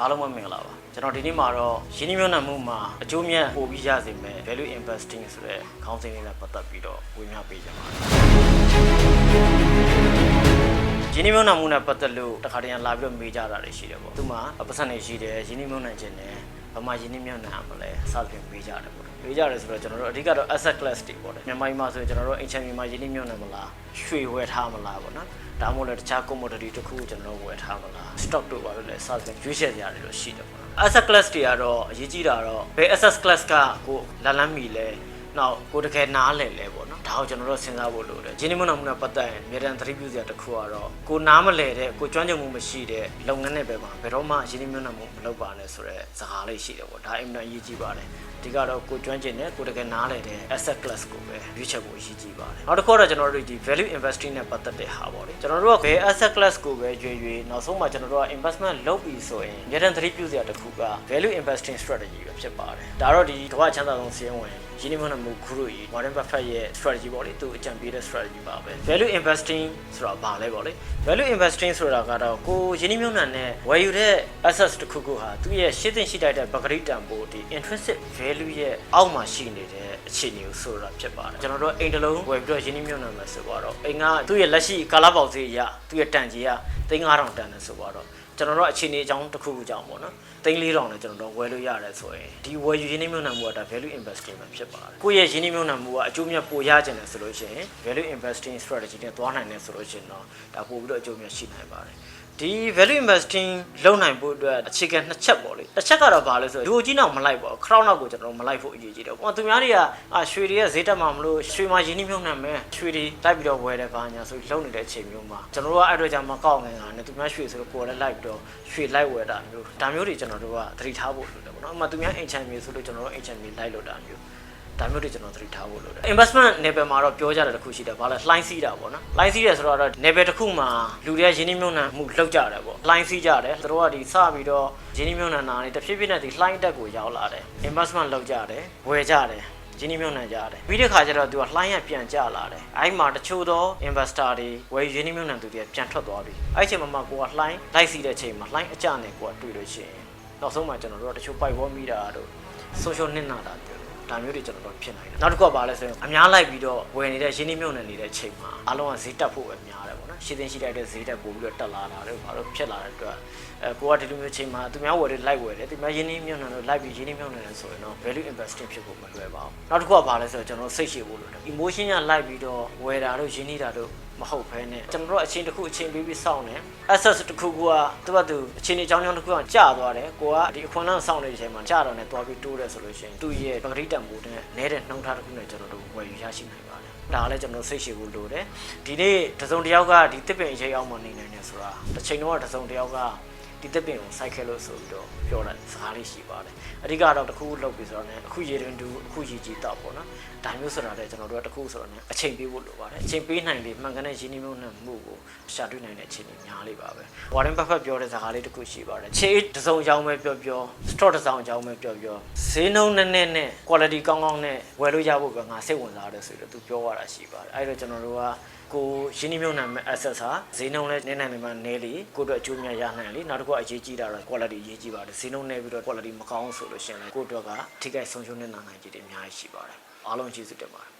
အားလုံးပဲမင်္ဂလာပါကျွန်တော်ဒီနေ့မှာတော့ရင်းနှီးမြှုပ်နှံမှုမှာအကျိုးမြတ်ပိုပြီးရစေမယ် value investing ဆိုတဲ့ခေါင်းစဉ်လေးနဲ့ပတ်သက်ပြီးတော့ဝေမျှပေးကြပါမယ်ရင်းနှီးမြှုပ်နှံမှုနဲ့ပတ်သက်လို့တခါတည်းလာပြီးတော့မေးကြတာတွေရှိတယ်ပေါ့သူမှာပတ်စံတွေရှိတယ်ရင်းနှီးမြှုပ်နှံခြင်းနဲ့ ဘာမှရင်းနှီးမြှုပ်နှံမလဲစသဖြင့်မေးကြတယ်ပေါ့မေးကြတယ်ဆိုတော့ကျွန်တော်တို့အဓိကတော့ asset class တွေပေါ့လေမြန်မာပြည်မှာဆိုရင်ကျွန်တော်တို့အင်ချန်မြန်မာရင်းနှီးမြှုပ်နှံမလားရွှေဝယ်ထားမလားပေါ့နော်ဒါမှမဟုတ်လည်းတခြား commodity တစ်ခုကိုကျွန်တော်တို့ဝယ်ထားမလား stock တို့ပါလို့လည်းစသဖြင့်ရွေးချယ်ကြရတယ်လို့ရှိတယ်ပေါ့နော် asset class တွေကတော့အရေးကြီးတာတော့ဘယ် asset class ကကိုလလန်းမီလဲ နောက်ကိုတကယ်နားလည်လဲပေါ့နော်ဒါကိုကျွန်တော်တို့စဉ်းစားဖို့လိုတယ်ဂျင်းနီမွန်နာမှုနဲ့ပတ်သက်ရင်မြေတံသတိပြုစရာတစ်ခုကတော့ကိုနားမလဲတဲ့ကိုကျွမ်းကျင်မှုမရှိတဲ့လုပ်ငန်းတွေပဲမှာဘယ်တော့မှဂျင်းနီမွန်နာမှုမလုပ်ပါနဲ့ဆိုတော့စကားလေးရှိတယ်ပေါ့ဒါအင်မတန်အရေးကြီးပါတယ်ဒီကတော့ကိုကျွမ်းကျင်တဲ့ကိုတကယ်နားလည်တဲ့ asset class ကိုပဲရွေးချယ်ဖို့အရေးကြီးပါတယ်နောက်တစ်ခုကတော့ကျွန်တော်တို့ဒီ value investing နဲ့ပတ်သက်တဲ့ဟာပေါ့လေကျွန်တော်တို့ကဘယ် asset class ကိုပဲရွေးရွေးနောက်ဆုံးမှာကျွန်တော်တို့က investment လုပ်ပြီးဆိုရင်မြေတံသတိပြုစရာတစ်ခုက value investing strategy ပဲဖြစ်ပါတယ်ဒါတော့ဒီကမ္ဘာ့ချမ်းသာဆုံးစီးရင်ဝင်ရင်းနှီးမြှုပ်နှံမှုဂရုကြီး Warren Buffett ရဲ့ strategy ပေါ့လေသူအကြံပေးတဲ့ strategy ပါပဲ value investing ဆိုတာဘာလဲပေါ့လေ value investing ဆိုတာကတော့ကိုရင်းနှီးမြှုပ်နှံတဲ့ဝယ်ယူတဲ့ assets တစ်ခုခုဟာသူ့ရဲ့ရှင်းသင့်ရှိတိုက်တဲ့ပဂရိတန်ဖို့ဒီ intrinsic value ရဲ့အောက်မှာရှိနေတဲ့အခြေအနေကိုဆိုတာဖြစ်ပါတယ်ကျွန်တော်တို့အိမ်တစ်လုံးဝယ်ပြီးတော့ရင်းနှီးမြှုပ်နှံမယ်ဆိုတော့အိမ်ကသူ့ရဲ့လက်ရှိကာလပေါက်ဈေးအရသူ့ရဲ့တန်ကြီးက 3000တန်တယ်ဆိုတော့ကျွန်တော်တို့အခြေအနေအကြောင်းတစ်ခုခုကြောင့်ပေါ့နော်သိန်း4000နဲ့ကျွန်တော်တို့ဝယ်လို့ရတယ်ဆိုရင်ဒီဝယ်ယူရင်းနှီးမြှုပ်နှံမှုကဒါ value investing ပဲဖြစ်ပါတယ်ကိုယ့်ရဲ့ရင်းနှီးမြှုပ်နှံမှုကအကျိုးမြတ်ပိုရကျင်တယ်ဆိုလို့ရှိရင် value investing strategy နဲ့သွားနိုင်တယ်ဆိုလို့ရှိရင်တော့ဒါပို့ပြီးတော့အကျိုးမြတ်ရှိနိုင်ပါတယ် ဒီ value investing လုပ်နိုင်ဖို့အတွက်အခြေခံနှစ်ချက်ပေါ့လေတစ်ချက်ကတော့ဘာလဲဆိုတော့လူကြီးနောက်မလိုက်ပါဘူး crowd နောက်ကိုကျွန်တော်မလိုက်ဖို့အရေးကြီးတယ်။ဟိုသူများတွေကအာရွှေတွေကဈေးတက်မှာမလို့ရွှေမှာရင်းနှီးမြှုပ်နှံမယ်ရွှေတွေလိုက်ပြီးတော့ဝယ်တယ်ဘာညာဆိုပြီးလုပ်နေတဲ့အချိန်မျိုးမှာကျွန်တော်တို့ကအဲ့အတွက်ကြောင့်မကောက်ငင်တာနဲ့သူများရွှေဆိုတော့ကိုယ်လည်းလိုက်ပြီးတော့ရွှေလိုက်ဝယ်တာမျိုးဒါမျိုးတွေကျွန်တော်တို့ကသတိထားဖို့လိုတယ်ပေါ့နော်။အမှသူများအိမ်ချမ်းမျိုးဆိုလို့ကျွန်တော်တို့အိမ်ချမ်းမျိုးလိုက်လို့တာမျိုး ဒါမျိုးတွေကျွန်တော်သတိထားဖို့လိုတယ် investment level မှာတော့ပြောကြတယ်တစ်ခုရှိတယ်ဘာလဲလှိုင်းစီးတာပေါ့နော်လှိုင်းစီးတယ်ဆိုတော့ level တစ်ခုမှာလူတွေကရင်းနှီးမြှုပ်နှံမှုလောက်ကြတယ်ပေါ့လှိုင်းစီးကြတယ်သူတို့ကဒီစပြီးတော့ရင်းနှီးမြှုပ်နှံတာနေတဖြည်းဖြည်းနဲ့ဒီလှိုင်းတက်ကိုရောက်လာတယ် investment လောက်ကြတယ်ဝယ်ကြတယ်ရင်းနှီးမြှုပ်နှံကြတယ်ပြီးတဲ့ခါကျတော့သူကလှိုင်းရပြန်ကျလာတယ်အဲ့မှာတချို့သော investor တွေဝယ်ရင်းနှီးမြှုပ်နှံသူတွေပြန်ထွက်သွားပြီအဲ့ချိန်မှာမှကိုကလှိုင်းလိုက်စီးတဲ့ချိန်မှာလှိုင်းအကျနဲ့ကိုကတွေ့လို့ရှိရင်နောက်ဆုံးမှကျွန်တော်တို့ကတချို့ပိုက်ဝေါ်မိတာတို့ social နစ်နာတာတို့ ဒါမျိုးတွေကျွန်တော်တို့ဖြစ်နိုင်တယ်နောက်တစ်ခုကဘာလဲဆိုရင်အများလိုက်ပြီးတော့ဝယ်နေတဲ့ရင်းနှီးမြှုပ်နှံနေတဲ့ချိန်မှာအားလုံးကဈေးတက်ဖို့ပဲများတယ်ပေါ့နော်ရှင်းသိရှိတဲ့ဈေးတက်ပို့ပြီးတော့တက်လာတာတွေဘာလို့ဖြစ်လာတဲ့အတွက်အဲကိုကဒီလိုမျိုးချိန်မှာသူများဝယ်တယ်လိုက်ဝယ်တယ်သူများရင်းနှီးမြှုပ်နှံလို့လိုက်ပြီးရင်းနှီးမြှုပ်နှံတယ်ဆိုရင်တော့ value investing ဖြစ်ဖို့မလွယ်ပါဘူးနောက်တစ်ခုကဘာလဲဆိုတော့ကျွန်တော်စိတ်ရှည်ဖို့လိုတယ် emotion ကလိုက်ပြီးတော့ဝယ်တာတို့ရင်းနှီးတာတို့ မဟုတ်ဘဲနဲ့ကျွန်တော်တို့အချိန်တစ်ခုအချိန်ပေးပြီးစောင့်တယ် access တစ်ခုကသူ့ဘာသူအချိန်အကြောင်းကြောင်းတစ်ခုကကြာသွားတယ်ကိုကဒီအခွင့်အလမ်းစောင့်နေတဲ့အချိန်မှာကြာတော့နဲ့တွားပြီးတိုးတယ်ဆိုလို့ရှိရင်သူ့ရဲ့ပဂရိတံမိုးနဲ့နဲတဲ့နှုံထားတစ်ခုနဲ့ကျွန်တော်တို့ဝယ်ယူရရှိနိုင်ပါတယ်ဒါကလည်းကျွန်တော်စိတ်ရှည်ဖို့လိုတယ်ဒီနေ့တစုံတစ်ယောက်ကဒီတစ်ပင်အရေးအောင်မနေနိုင်နေဆိုတာတစ်ချိန်တော့တစုံတစ်ယောက်က ဒီတစ်ပင်ကိုစိုက်ခဲ့လို့ဆိုပြီးတော့ပြောတဲ့စကားလေးရှိပါတယ်အဓိကတော့တစ်ခုလုပ်ပြီးဆိုတော့ねအခုရေတွင်တူအခုရေကြီးတော့ပေါ့နော်ဒါမျိုးဆိုတာလည်းကျွန်တော်တို့ကတစ်ခုဆိုတော့ねအချိန်ပေးဖို့လိုပါတယ်အချိန်ပေးနိုင်လေမှန်ကန်တဲ့ရင်းနှီးမြှုပ်နှံမှုကိုရှာတွေ့နိုင်တဲ့အခြေအနေများလေးပါပဲဝါရင်ဘတ်ဖက်ပြောတဲ့စကားလေးတစ်ခုရှိပါတယ်ခြေတစ်စုံအကြောင်းပဲပြောပြော stock တစ်စုံအကြောင်းပဲပြောပြောဈေးနှုန်းနဲ့နဲ့နဲ့ quality ကောင်းကောင်းနဲ့ဝယ်လို့ရဖို့ပဲငါစိတ်ဝင်စားတယ်ဆိုတော့သူပြောရတာရှိပါတယ်အဲ့တော့ကျွန်တော်တို့ကကိုရင်းနှီးမြှုပ်နှံမဲ့ asset ဟာဈေးနှုန်းလည်းနည်းနိုင်နေမှနည်းလေကိုတို့အကျိုးများရနိုင်လေနောက်တစ်ခုအရေးကြီးတာတော့ quality အရေးကြီးပါတယ်ဈေးနှုန်းနည်းပြီးတော့ quality မကောင်းဆိုလို့ရှိရင်လည်းကိုတို့ကထိခိုက်ဆုံးရှုံးနေနိုင်ခြေတွေအများကြီးရှိပါတယ်အားလုံးကျေးဇူးတင်ပါတယ်